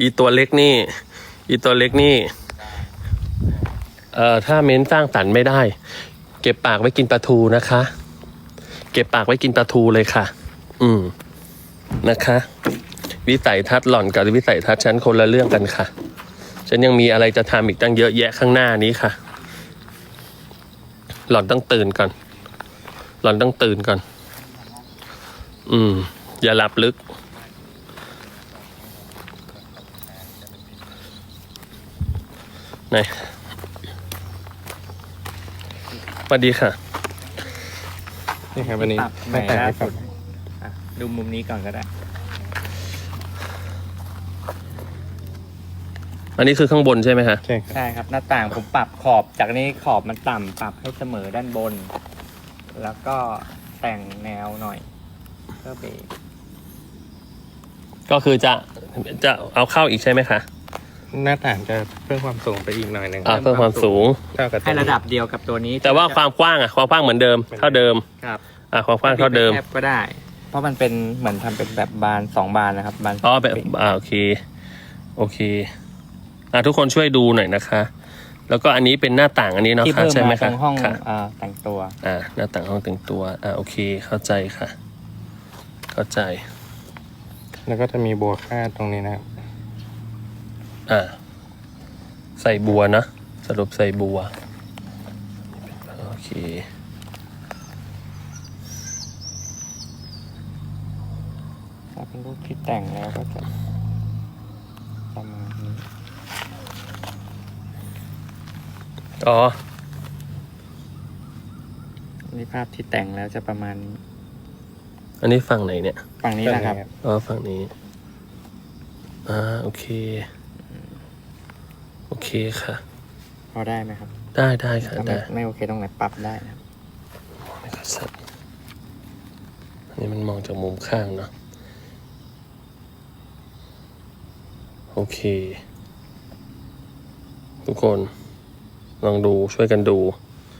อีตัวเล็กนี่ อีตัวเล็กนี่ เอ่อ ถ้าเม้นสร้างสรรค์ไม่ได้ เก็บปากไว้กินปลาทูนะคะ เก็บปากไว้กินปลาทูเลยค่ะ อืม นะคะ วิสัยทัศน์หล่อนกับวิสัยทัศน์ฉันคนละเรื่องกันค่ะ ฉันยังมีอะไรจะทำอีกตั้งเยอะแยะข้างหน้านี้ค่ะ หล่อนต้องตื่นก่อน หล่อนต้องตื่นก่อน อืม อย่าหลับลึก ไหนสวัสดีค่ะ นี่ครับวันนี้ปรับใหไม่ม่แต่งล่าให้ฟัสุงดอะดูมุมนี้ก่อนก็ได้ อันนี้คือข้างบนใช่ไหมคะใช่ครับ ใช่ครับ หน้าต่างผมปรับขอบจากนี้ขอบมันต่ำปรับให้เสมอด้านบน แล้วก็แต่งแนวหน่อยเพื่อเบรกก็คือจะจะเอาเข้าอีกใช่ไหมคะ หน้าต่างจะเพิ่มความสูงไปอีกหน่อยหนึ่งอ่าเพิ่มความสูง เท่ากับตัวให้ระดับเดียวกับตัวนี้แต่ว่าความกว้างอะความกว้างเหมือนเดิมเท่าเดิมครับอ่าความกว้างเท่าเดิมแคบก็ได้ เพราะมันเป็นเหมือนทำเป็นแบบบานสองบานนะครับบานอ๋อแบบอ่าโอเคโอเคอ่าทุกคนช่วยดูหน่อยนะคะ แล้วก็อันนี้เป็นหน้าต่างอันนี้เนาะที่ค่ะเพิ่มใช่ไหมมาตคะรงห้องค่ะอ่าแต่งตัว อ่าหน้าต่างห้องแต่งตัว อ่าโอเคเข้าใจค่ะ เข้าใจ แล้วก็จะมีบัวคาดตรงนี้นะครับ อ่าใส่บัวนะ สรุปใส่บัว โอเคถ้าเป็นรูปที่แต่งแล้วก็จะประมาณนี้ อ๋อ นี่ภาพที่แต่งแล้วจะประมาณนี้ อันนี้ฝั่งไหนเนี่ย ฝั่งนี้นะครับ อ๋อ ฝั่งนี้ อ่า โอเคโอ เคค่ะ พอได้ไหมครับ ได้ได้ค่ะถ้าไม่ได้ไม่โอเคตรงไหนปรับได้นะครับนะครับสัตว์อันนี้มันมองจากมุมข้างเนาะโอเค ทุกคนลองดูช่วยกันดู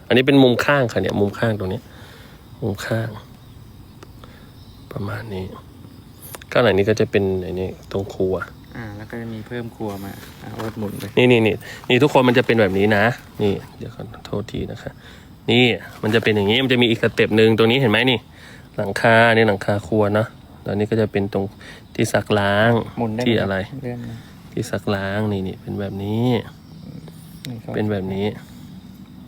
อันนี้เป็นมุมข้างค่ะเนี่ย มุมข้างตรงนี้ มุมข้าง ประมาณนี้ข้างไหนนี้ก็จะเป็นไอ้นี่ตรงครัว อ่า แล้วก็จะมีเพิ่มครัวมาอ่าโอ๊ตหมุนไปนี่นี่นี่นี่ทุกคนมันจะเป็นแบบนี้นะ นี่ เดี๋ยวขอโทษทีนะคะ นี่มันจะเป็นอย่างนี้มันจะมีอีกสเต็ปหนึ่งตรงนี้เห็นไหมนี่ หลังคานี่หลังคาครัวเนาะแล้วนี่ก็จะเป็นตรงที่ซักล้างหมุนได้ที่หมอะไร เลื่อนมาที่ซักล้างนี่นี่เป็นแบบนี้ นี่ก็เป็นแบบนี้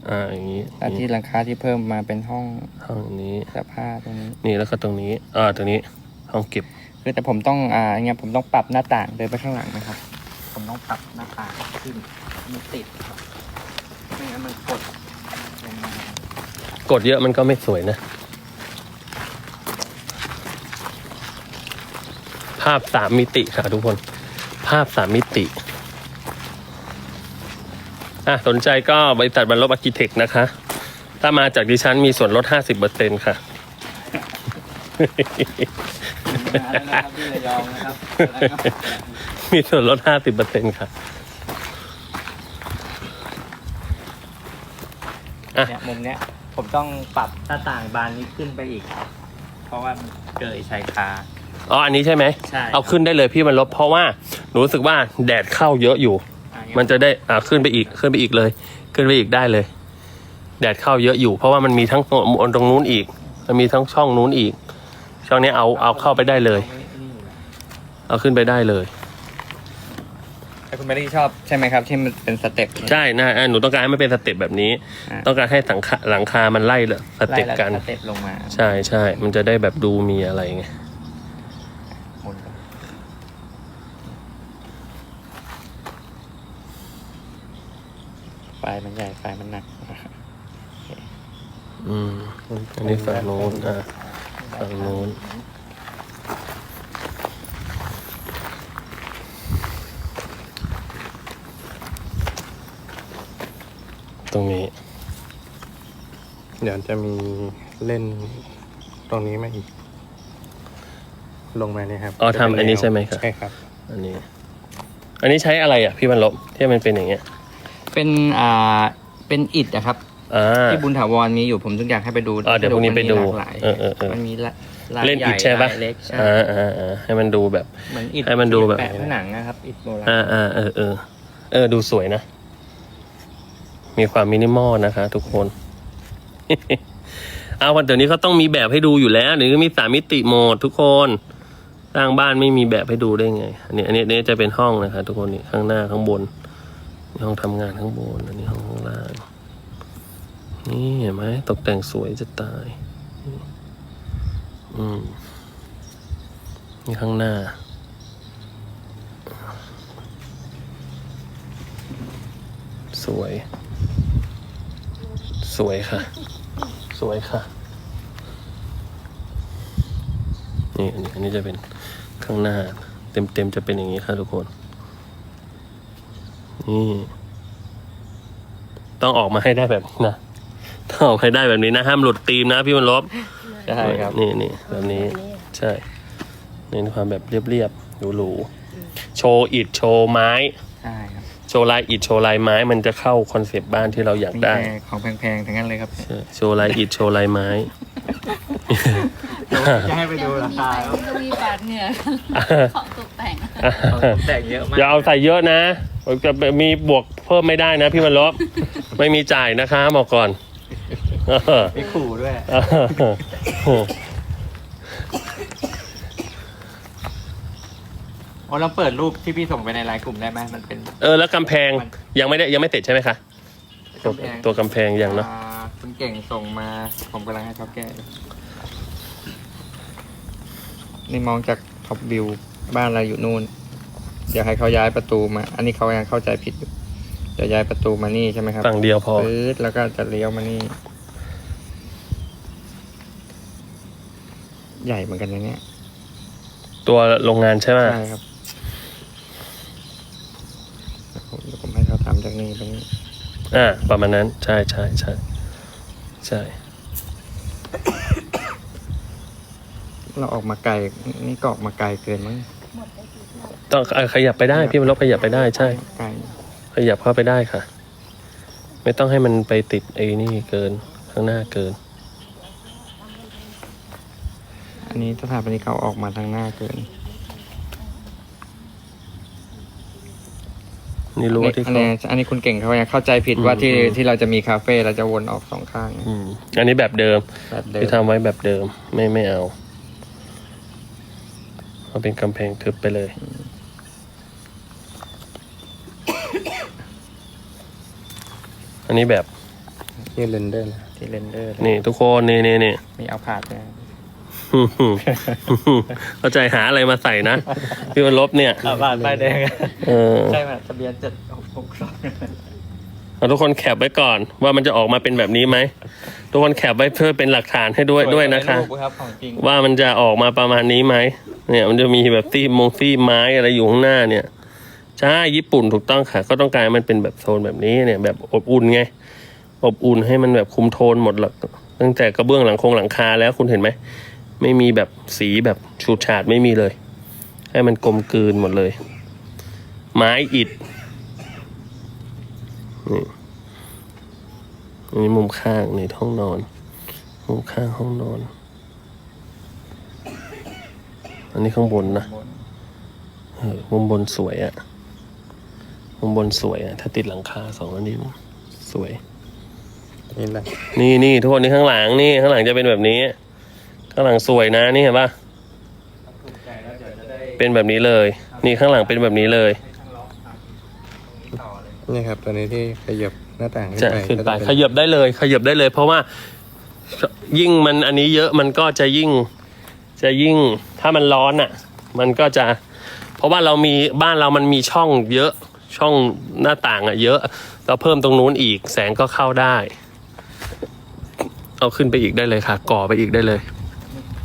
อ่าอย่างนี้แล้วที่นี่หลังคาที่เพิ่มมาเป็นห้องห้องนี้ เสื้อผ้าตรงนี้ นี่แล้วก็ตรงนี้ อ่าตรงนี้ ห้องเก็บ คือแต่ผมต้องอ่าอย่างเงี้ยผมต้องปรับหน้าต่างเดินไปข้างหลังนะครับ ผมต้องปรับหน้าต่างขึ้นมันติดครับไม่งั้นมันกดลงมากดเยอะมันก็ไม่สวยนะ ภาพสามมิติค่ะทุกคน ภาพสามมิติอะสนใจก็บริษัทบรรลบอาร์คิเทคนะคะ ถ้ามาจากดิฉันมีส่วนลด 50%ค่ะ นะครับที่ระยองนะครับมีส่วนลด50%ค่ะอะเนี่ยมุมเนี้ย ผมต้องปรับหน้าต่างบานนี้ขึ้นไปอีก เพราะว่ามันเกิดชายคาอ๋ออันนี้ใช่ไหมใช่เอาขึ้นได้เลยพี่บรรลบเพราะว่าหนูรู้สึกว่าแดดเข้าเยอะอยู่อ่ามันจะได้อ่าขึ้นไปอีกขึ้นไปอีกเลย ขึ้นไปอีกได้เลย แดดเข้าเยอะอยู่ เพราะว่ามันมีทั้งตรงตรงนู้นอีก มันมีทั้งช่องนู้นอีก ช่องนี้เอาเอาเข้าไปได้เลย เอาขึ้นไปได้เลย แต่คุณแมรี่ชอบใช่ไหมครับ ที่มันเป็นสเต็ปเนี่ย ใช่นะอ่าหนูต้องการให้มันเป็นสเต็ปแบบนี้ อ่าต้องการให้สังคาหลังคามันไล่เลยสไล่เต็ปแล้วกัน สเต็ปลงมาใช่ใช่มันจะได้แบบดูมีอะไรไง หมุนไปไฟมันใหญ่ไฟมันหนัก อืมอันนี้ฝั่งโน้นอ่า ฝั่งโน้นตรงนี้ เดี๋ยวจะมีเล่นตรงนี้มาอีก ลงมาเนี่ยครับอ๋อทำอันนี้ใช่ไหมครับ ใช่ครับ อันนี้ อันนี้ใช้อะไรอะพี่บรรลบที่มันเป็นอย่างเงี้ย เป็นอ่าเป็นอิฐนะครับ อ่าที่บุญถาวรมีอยู่ผมถึงอยากให้ไปดูอ่าเดี๋ยวพรุ่งนี้ไปดูมันมีหลากหลายเออเออเออ มันมีละลายเล่นใหอิญ่ฐใช่ปะลายเล็กใช่อ่าอ่าอ่าให้มันดูแบบ เหมือนอิฐให้มันดูแบบ แปะผนังนะครับอิฐโบราณอ่าอ่าเออเออเออ ดูสวยนะ มีความมินิมอลนะคะ ทุกคน เอาวันเดี๋ยวนี้เขาต้องมีแบบให้ดูอยู่แล้วเดี๋ยวนี้มีสามมิติโหมดทุกคนสร้างบ้านไม่มีแบบให้ดูได้ไง อันนี้ อันนี้อันนี้จะเป็นห้องนะคะ ทุกคนนี่ข้างหน้าข้างบนนี่ห้องทำงานข้างบน อันนี้ห้องข้างล่าง นี่เห็นไหมตกแต่งสวยจะตาย อืมนี่ข้างหน้า สวย สวยค่ะ สวยค่ะ นี่อันนี้อันนี้จะเป็นข้างหน้า เต็มเต็มๆจะเป็นอย่างนี้ค่ะทุกคน นี่ ต้องออกมาให้ได้แบบนี้นะ องออกให้ได้แบบนี้นะ ห้ามหลุดธีมนะพี่มันลบใช่ครับนี่นี่แบบนี้ใช่เน้นความแบบเรียบๆหรูๆโชว์อิฐโชว์ไม้ใช่ครับโชว์ลายอิฐโชว์ลายไม้มันจะเข้าคอนเซปต์บ้านที่เราอยากมีได้แต่ของแพงๆทั้งนั้นเลยครับใช่โชว์ลายอิฐโชว์ลายไม้จะให้ไปดูราคาครับจะมีบาดเหงื่อของตกแต่งของตกแต่งเยอะมากอย่าเอาใส่เยอะนะจะมีบวกเพิ่มไม่ได้นะพี่มันลบไม่มีจ่ายนะคะบอกก่อน มีขู่ด้วยโอ้เราเปิดรูปที่พี่ส่งไปในไลน์กลุ่มได้ไหมมันเป็นเออแล้วกำแพงยังไม่ได้ยังไม่ติดใช่ไหมคะตัวกำแพงตัวกำแพงยังเนาะอ่คุณเก่งส่งมา ผมกำลังให้เขาแก้อยู่นี่มองจากท็อปวิวบ้านเราอยู่นู่น เดี๋ยวให้เขาย้ายประตูมา อันนี้เขายังเข้าใจผิดอยู่เดี๋ยวย้ายประตูมานี่ใช่ไหมครับฝั่งเดียวพอ ปื๊ดแล้วก็จะเลี้ยวมานี่ ใหญ่เหมือนกันนะเนี่ยตัวโรงงานใช่ไหมใช่ครับเดี๋ยวผมเดี๋ยวผมให้เขาทำจากนี่ตรงนี้อ่าประมาณนั้น ใช่ใช่ใช่ใช่ เราออกมาไกลนี่ก็ออกมาไกลเกินมั้งต้องเอ่อขยับไปได้พี่มันลบขยับไปได้ใช่ ไกลขยับเข้าไปได้ค่ะ ไม่ต้องให้มันไปติดไอ้นี่เกินข้างหน้าเกิน อั นนี้สถาปนิกเขาออกมาทางหน้าเกิน นี่รู้ว่าที่อันเขานี้อันนี้คุณเก่งเขายังเข้าใจผิดอืมว่าที่อืมที่เราจะมีคาเฟ่เราจะวนออกสองข้างอืมอันนี้แบบเดิม แบบเดิมที่ทำไว้แบบเดิมไม่ไม่เอาเอาเป็นกำแพงทึบไปเลย อันนี้แบบที่เรนเดอร์นะที่เรนเดอร์นี่ทุกคนนี่นี่นี่มีเอาผาดด้วย เข้าใจหาอะไรมาใส่นะพี่วันลบเนี่ยเอาผาดป้ายแดงเออใช่ไหมทะเบียนเจ็ดหกหกสองเอาทุกคนแคปไว้ก่อน ว่ามันจะออกมาเป็นแบบนี้ไหมทุกคนแคปไว้เพื่อเป็นหลักฐานให้ด้วยด้วยนะคะรูปครับของจริงว่ามันจะออกมาประมาณนี้ไหมเนี่ยมันจะมีแบบซีมงซีไม้อะไรอยู่ข้างหน้าเนี่ยใช่ญี่ปุ่นถูกต้องค่ะ ก็ต้องการให้มันเป็นแบบโซนแบบนี้เนี่ย แบบอบอุ่นไง อบอุ่นให้มันแบบคุมโทนหมดหลักตั้งแต่กระเบื้องหลังคงหลังคาแล้วคุณเห็นไหม ไม่มีแบบสีแบบฉูดฉาดไม่มีเลย ให้มันกลมกลืนหมดเลย ไม้อิฐนี่อันนี้มุมข้างนี่ห้องนอน มุมข้างห้องนอน อันนี้ข้างบนนะเออมุมบนสวยอะมุมบนสวยอะถ้าติดหลังคาสองอันนี้สวย นี่แหละนี่นี่ทุกคนนี่ข้างหลังนี่ข้างหลังจะเป็นแบบนี้ ข้างหลังสวยนะนี่เห็นปะเป็นแบบนี้เลย นี่ข้างหลังเป็นแบบนี้เลยนี่ครับตัวนี้ที่ขยับหน้าต่างขึ้นจะไปขึ้นไปก็จะขยับได้เลย ขยับได้เลย เพราะว่ายิ่งมันอันนี้เยอะมันก็จะยิ่งจะยิ่งถ้ามันร้อนอะ มันก็จะ เพราะว่าเรามีบ้านเรามันมีช่องเยอะช่องหน้าต่างอะ เยอะเราเพิ่มตรงนู้นอีกแสงก็เข้าได้ เอาขึ้นไปอีกได้เลยค่ะ ก่อไปอีกได้เลย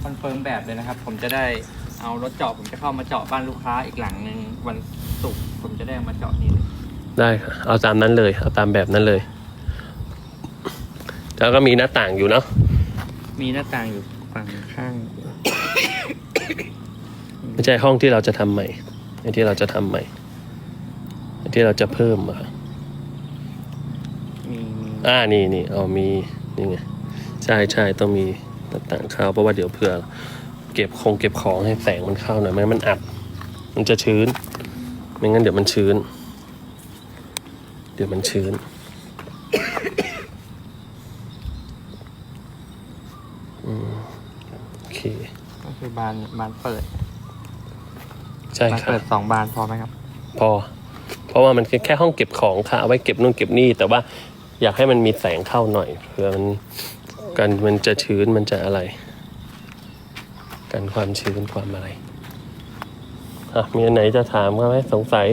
คอนเฟิร์มแบบเลยนะครับ ผมจะได้เอารถเจาะผมจะเข้ามาเจาะบ้านลูกค้าอีกหลังหนึ่งวันศุกร์ผมจะได้เอามาเจาะนี่เลยได้ค่ะเอาตามนั้นเลย เอาตามแบบนั้นเลย แล้วก็มีหน้าต่างอยู่เนาะมีหน้าต่างอยู่ฝั่งข้าง ไม่ใช่ห้องที่เราจะทำใหม่ไอ้ที่เราจะทำใหม่ไอ้ที่เราจะเพิ่มอะค่ะมีมี อ่านี่นี่เอามีนี่ไงใช่ใช่ต้องมีหน้า ต่างเข้าเพราะว่าเดี๋ยวเผื่อเก็บคงเก็บของให้แสงมันเข้าหน่อยไม่งั้นมันอับ มันจะชื้น ไม่งั้นเดี๋ยวมันชื้น เดี๋ยวมันชื้นอืมโอเค ก็คือบานบานเปิดใช่บานครับเปิดสองบานพอไหมครับ พอ เพราะว่ามันแค่ห้องเก็บของค่ะเอาไว้เก็บนู่นเก็บนี่แต่ว่าอยากให้มันมีแสงเข้าหน่อยเผื่อมัน กันมันจะชื้นมันจะอะไร กันความชื้นความอะไรอะมีอันไหนจะถามเขาไหมสงสัย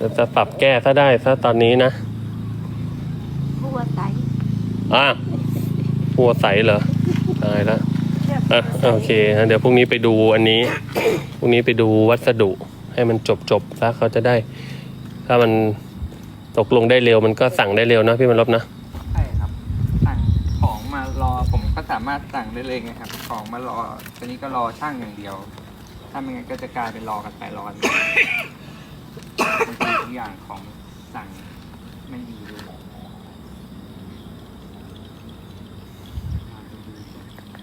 จะจะปรับแก้ถ้าได้ถ้าตอนนี้นะผู้ว่าไตอะหัวใสเหรอตายแล้วอะโอเคงั้นเดี๋ยวพรุ่งนี้ไปดูอันนี้พรุ่งนี้ไปดูวัสดุให้มันจบจบๆซะเขาจะได้ ถ้ามันตกลงได้เร็วมันก็สั่งได้เร็วนะพี่มันลบนะ ใช่ครับ สั่งของมารอผมก็สามารถสั่งได้เลยไงครับ ของมารอตอนนี้ก็รอช่างอย่างเดียว ถ้าไม่งั้นก็จะกลายเป็นรอกันไปรอกันมาบางทีทุกอย่างของสั่งไม่ดีเลย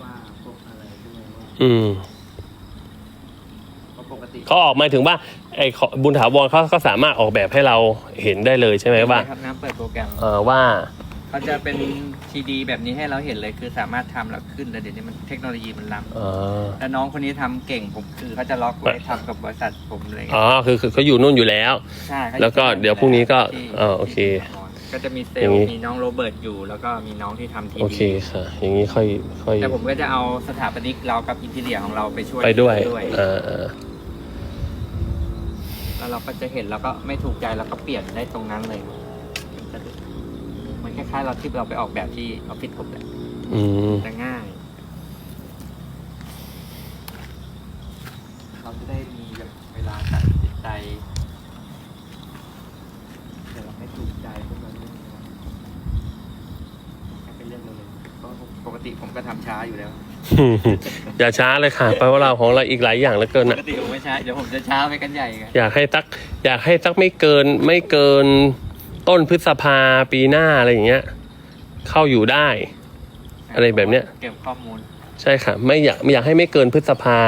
ว่าพวกอะไรด้วยว่าอืม เพราะปกติเขาออกมาถึงว่าไอ้ขอบุญถาวรเขาก็สามารถออกแบบให้เราเห็นได้เลยใช่ไหมว่า ครับน้ำเปิดโปรแกรม เออว่า เขาจะเป็นทีดีแบบนี้ให้เราเห็นเลยคือสามารถทำแล้วขึ้นแล้วเดี๋ยวนี้มันเทคโนโลยีมันล้ำเออแล้วน้องคนนี้ทำเก่งผมคือเขาจะล็อกไว้ทำกับบริษัทผมเลยอ๋อคือคือเขาอยู่นู่นอยู่แล้ว ใช่ขาจะแล้วก็เดี๋ยวพรุ่งนี้ก็ที่เออโอเคก็จะมีเซลอย่างล์นี้มีน้องโรเบิร์ตอยู่ แล้วก็มีน้องที่ทำทีโอดีเคค่ะ อย่างนี้ค่อยค่อยแต่ผมก็จะเอาสถาปนิกเรากับอินทีเรียของเราไปช่วยไปด้วยด้วยเออเออแล้วเราก็จะเห็นแล้วก็ไม่ถูกใจเราก็เปลี่ยนได้ตรงนั้นเลยมัน คล้ายๆเราที่เราไปออกแบบที่ออฟฟิศผมแหละอืมจะง่าย เราจะได้มีแบบเวลาตัดสินใจแต่เราไม่ถูกใจพวกมันเรื่องนี้ให้เป็นเรื่องเลยเพราะปกติผมก็ทำช้าอยู่แล้วอย่าช้าเลยค่ะเพราะว่าเราของเราอีกหลายอย่างเหลือเกินปอะ กติผมไม่ช้าเดี๋ยวผมจะช้าไปกันใหญ่กัน อยากให้สักอยากให้สักไม่เกินไม่เกิน ต้นพฤษภาปีหน้าอะไรอย่างเงี้ย เข้าอยู่ได้ อะไรแบบเนี้ย เก็บข้อมูล ใช่ค่ะ ไม่อยากไม่อยากให้ไม่เกินพฤษภา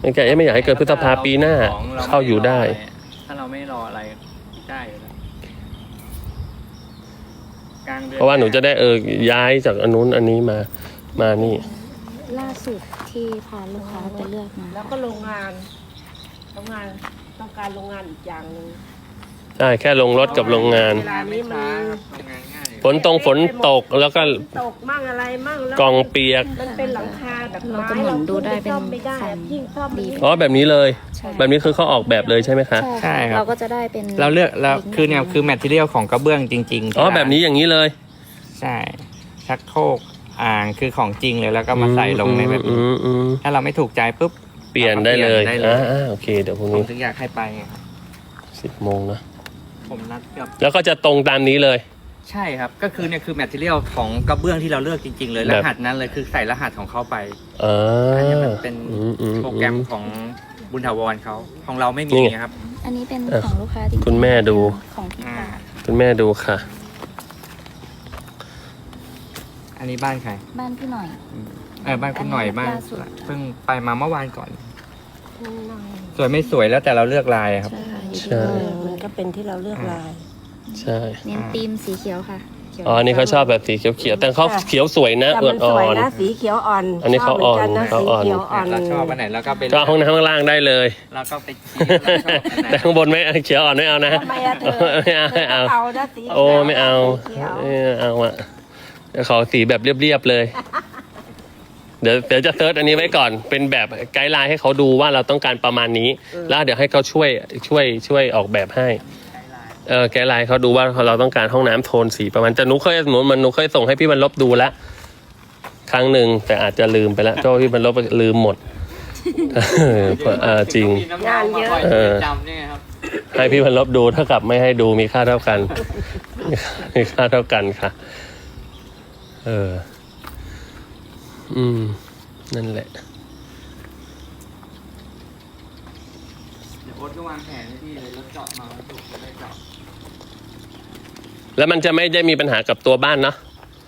ไม่อยากให้ไม่อยากให้เกินพฤษภาปีหน้าของรเข้าอยู่ได้ ถ้าเราไม่รออะไรได้อยู่แล้วกลางเดือนเพราะว่าหนูจะได้เออย้ายจากอันนู้นอันนี้มามานี่ ล่าสุดที่พาลูกค้าไปเลือกมา แล้วก็โรงงานโรงงานต้องการโรงงานอีกอย่างหนึ่ง ใช่แค่ลงรถกับโรงงาน เวลานี้มันทำงานง่ายฝนตรงฝนตกแล้วก็ตกมั่งอะไรมั่งแล้วกองเปียก มันเป็นหลังคาแบบเราไม้จะหมุนดูได้เป็นซ่อมไม่ได้ฟันยิ่งซ่อมดียิ่งอ๋อแบบนี้เลย ใช่ แบบนี้คือเขาออกแบบเลยใช่ไหมคะ ใช่ครับ เราก็จะได้เป็นเราเลือกเราคือเนี่ยคือแมทเทียลของกระเบื้องจริงๆอ๋อแบบนี้อย่างนี้เลยใช่ชักโครกอ่างคือของจริงเลยแล้วก็มาใส่ลงในแบบอืนี้มอืมถ้าเราไม่ถูกใจปุ๊บ เปลี่ยนได้เลยเปลี่ยนได้เลย อ่าอ่าโอเค เดี๋ยวพรุ่งผมนี้ถึงอยากให้ไปไงครับสิบโมงนะ ผมนัดกับ แล้วก็จะตรงตามนี้เลย ใช่ครับ ก็คือเนี่ยคือแมทเทียลของกระเบื้องที่เราเลือกจริง ๆ เลยแบรบหัสนั้นเลยคือใส่รหัสของเขาไปอ่าอันนี้มันเป็นอืมอืมโปรแกรมอืมของบุญถาวรเขาของเราไม่นี่มีไง ครับ อันนี้เป็นเอ่อของลูกค้าจริงๆคุณแม่ดู ของพี่อ่าปาคุณแม่ดูค่ะ อันนี้บ้านใครบ้านพี่หน่อย เออบ้านคุณหน่อยบ้านล่าสุด เพิ่งไปมาเมื่อวานก่อน สวยไม่สวยแล้วแต่เราเลือกลายครับ ใช่ค่ะอยู่ ใช่ที่เออมันก็เป็นที่เราเลือกลาย ใช่ เน้นธีมสีเขียวค่ะขียวอ๋ออันนี้เขาชอบแบบสีเขียวๆแต่เขาเขียวสวยนะแต่อ่มันสอวยน นะสีเขียวอ่อนอันนี้เขาอ่อนชบหมืกัะเขาอ่อนสีเขียวอ่อนเราชอบอันไหนแล้วก็ไปๆก็ห้องน้ำข้างล่างได้เลยแล้วก็ไปชี้ว่าเราชอบอันไหนแต่ข้างบนไม่เขียวอ่อนไม่เอานะ ทำไมอะเธอไม่เอาไม่เอา เอานะสีขียวโอ้ไม่เอาสีขียว ไม่เอาอะเดี๋ยวขอสีแบบเรียบๆเลย เดี๋ยวเดี๋ยวจะเซิร์ชอันนี้ไว้ก่อนเป็นแบบไกด์ไลน์ให้เขาดูว่าเราต้องการประมาณนี้ แล้วเดี๋ยวให้เขาช่วยช่วยช่วยออกแบบให้เออไกด์ไลน์เขาดูว่าเราต้องการห้องน้ำโทนสีประมาณจะหนุเคยหนูมันหนูเคยส่งให้พี่บรรลบดูแล้วครั้งหนึ่งแต่อาจจะลืมไปแล้วเพราะว่าพี่บรรลบลืมหมดเออเออจริงงานเยอะเออจำเนี่ยครับให้พี่บรรลบดูเท่ากับไม่ให้ดูมีค่าเท่ากัน มีค่าเท่ากันค่ะ เออ อืม นั่นแหละ เดี๋ยวโอ๊ตก็วางแผนให้พี่เลยรถเจาะมาแล้วถูกจะได้เจาะแล้วมันจะไม่ได้มีปัญหากับตัวบ้านเนาะ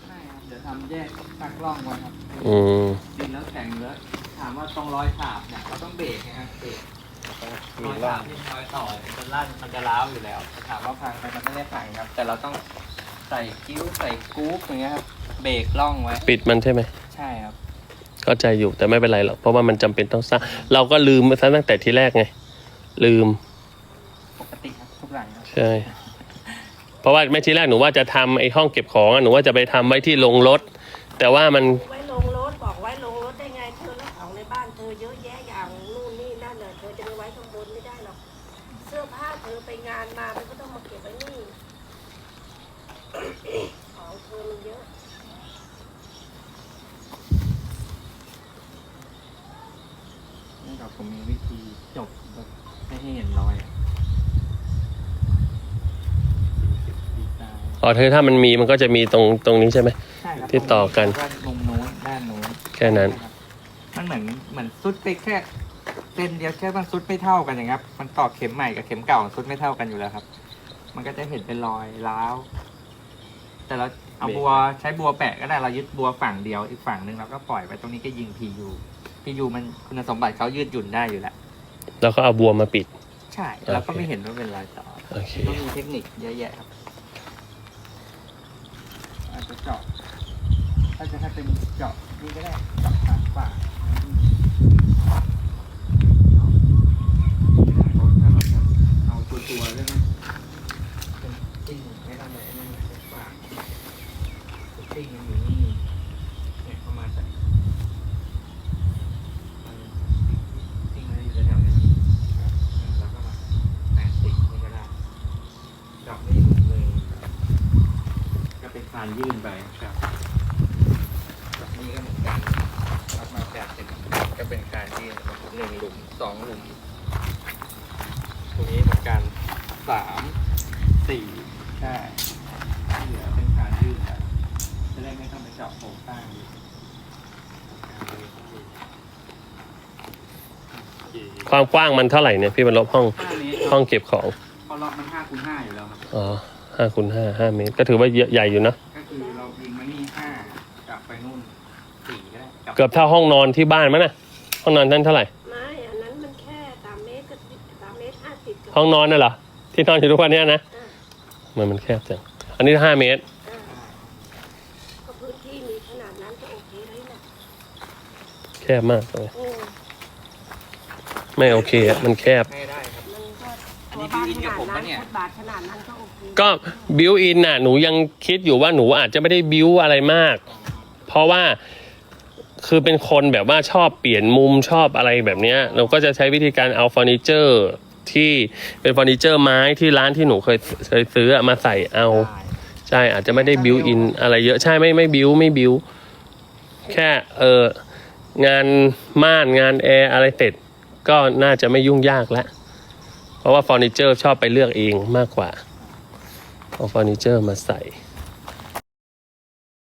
ใช่ครับเดี๋ยวทำแยกตักล่องไว้ครับอืม ดินแล้วแข็งแล้วถามว่าตรงรอยฉาบเนี่ยเราต้องเบรกนะครับเบรกมีรอยร่อฉางบที่รอยต่อจนลั่นมันจะร้าวอยู่แล้วถามว่าพังไหมมันไม่ได้พังครับ แต่เราต้องใส่กิ้วใส่กรุ๊ปอย่างเงี้ยครับเบรกล่องไว้ ปิดมันใช่ไหมใช่ครับเข้าใจอยู่แต่ไม่เป็นไรหรอกเพราะว่ามันจำเป็นต้องสร้าง เราก็ลืมมาซะตั้งแต่ทีแรกไง ลืมปกติครับทุกหลังครับใช่ เพราะว่าไม่ทีแรกหนูว่าจะทำไอ้ห้องเก็บของอะหนูว่าจะไปทำไว้ที่ลงรถ แต่ว่ามันไว้ลงรถบอกไว้ลงรถได้ไงเธอแล้วของในบ้านเธอเยอะแยะอย่างนู่นนี่นั่นน่ะเธอจะไปไว้ข้างบนไม่ได้หรอกเสื้อผ้าเธอไปงานมามันก็ต้องมาเก็บไว้นี่ ของเธอมันเยอะ นี่ครับผมมีวิธีจบแบบไม่ให้เห็นรอยอะดีไซน์อ๋อเธอถ้ามันมีมันก็จะมีตรงตรงนี้ใช่ไหม ใช่ครับที่ต่อกันด้านมุมนู้นด้านนู้นแค่นั้นมันเหมือนเหมือนซุดไปแค่เส้นเดียวแค่มันซุดไม่เท่ากันอย่างเงี้ยครับ มันต่อเข็มใหม่กับเข็มเก่ามันซุดไม่เท่ากันอยู่แล้วครับ มันก็จะเห็นเป็นรอยร้าวแต่เราเอาบัวใช้บัวแปะก็ได้เรายึดบัวฝั่งเดียวอีกฝั่งหนึ่งเราก็ปล่อยไปตรงนี้ก็ยิง PU PU มันคุณสมบัติเขายืดหยุ่นได้อยู่แล้ว แล้วก็เอาบัวมาปิด ใช่ แล้วก็ไม่เห็นว่าเป็นรอยต่อโอเค ต้องมีเทคนิคเยอะแยะครับ อาจจะเจาะถ้าจะให้เป็นเจาะนี่ก็ได้เจาะทางฝ่าถ้าเราจะเอาตัวตัวๆได้ไหมเป็นจริงไม่ต้องเลยนั่นเป็นฝ่าจริงมันอยู่นี่เนี่ยเข้ามาจากมันจริงมันอยู่แถวๆนี้ครับแล้วก็มาแปะติดนี่ก็ได้ ดอกไม่ถึงเลยก็เป็นคานยื่น ไปครับนี้ก็เหมือนกันรับมาแปดสิบก็เป็นคานยื่หนึ่งหลุมสองหลุมตรงนี้เหมือนกันสามสี่ใช่ที่เหลือเป็นคานยื่นไปจะได้ไม่ต้องไปเจาะโครงสร้างความกว้างมันเท่าไหร่เนี่ยพี่บรรลบห้องห้องเก็บของเพราะล็อกมันห้าคูณห้าอยู่แล้วครับอ๋อห้าคูณห้าห้าเมตร ก็ถือว่าเยอะใหญ่อยู่นะ นู่นสี่ก็ได้ลัเกือบเท่าห้องนอนที่บ้านมั้ยนะห้องนอนนั่นเท่าไหร่ไม่อันนั้นมันแค่สามเมตรกับสามเมตรห้าสิบกับห้องนอนน่ะเหรอที่นอนอยู่ทุกวันเนี้ยนะอ่ามันมันแคบจังอันนี้ห้าเมตรอ่าก็พื้นที่มีขนาดนั้นก็โอเคแล้วแหละแคบมากเลยโอ้ไม่โอเคอะมันแคบให้ได้ครับ มันก็อันนี้ตัวบ้านพี่อินขกับนาดผมนั้ปะนเนี่ยฟุตบาทขนาดนั้นก็โอเคก็บิวอินน่ะหนูยังคิดอยู่ว่าหนูอาจจะไม่ได้บิวอะไรมาก เพราะว่าคือเป็นคนแบบว่าชอบเปลี่ยนมุมชอบอะไรแบบเนี้ย เราก็จะใช้วิธีการเอาเฟอร์นิเจอร์ที่เป็นเฟอร์นิเจอร์ไม้ที่ร้านที่หนูเคยเคยซื้ออะมาใส่เอาได้ใช่อาจจะไม่ได้บิวอินอะไรเยอะใช่ไม่ไม่บิวไม่บิวแค่เอองานม่านงานแอร์อะไรเสร็จก็น่าจะไม่ยุ่งยากแล้วเพราะว่าเฟอร์นิเจอร์ชอบไปเลือกเองมากกว่าเอาเฟอร์นิเจอร์มาใส่ใ